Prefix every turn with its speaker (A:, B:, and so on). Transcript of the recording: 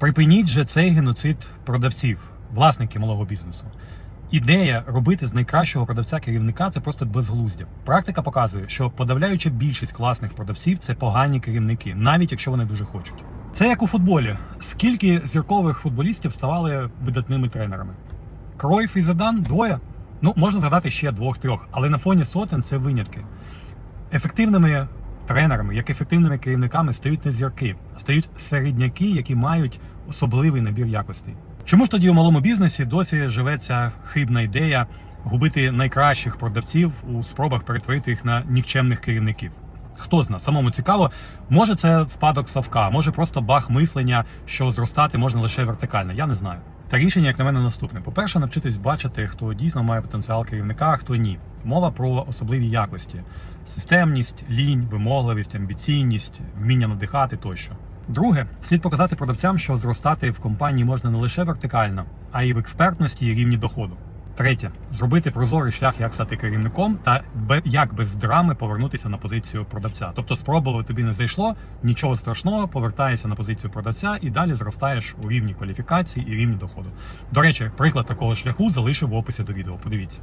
A: Припиніть же цей геноцид продавців, власників малого бізнесу. Ідея робити з найкращого продавця керівника це просто безглуздя. Практика показує, що подавляюча більшість класних продавців це погані керівники, навіть якщо вони дуже хочуть. Це як у футболі. Скільки зіркових футболістів ставали видатними тренерами? Кройф і Задан двоє. Ну, можна згадати ще двох-трьох, але на фоні сотень це винятки. Ефективними тренерами, як ефективними керівниками стають не зірки, а стають середняки, які мають особливий набір якостей. Чому ж тоді у малому бізнесі досі живе ця хибна ідея губити найкращих продавців у спробах перетворити їх на нікчемних керівників? Хто зна, самому цікаво, може це спадок Савка, може просто баг мислення, що зростати можна лише вертикально. Я не знаю. Та рішення, як на мене, наступне: по-перше, навчитись бачити, хто дійсно має потенціал керівника, а хто ні. Мова про особливі якості: системність, лінь, вимогливість, амбіційність, вміння надихати тощо. Друге, слід показати продавцям, що зростати в компанії можна не лише вертикально, а й в експертності і рівні доходу. Третє, зробити прозорий шлях, як стати керівником, та як без драми повернутися на позицію продавця. Тобто, спробувати тобі не зайшло, нічого страшного, повертаєшся на позицію продавця і далі зростаєш у рівні кваліфікації і рівні доходу. До речі, приклад такого шляху залишив в описі до відео. Подивіться.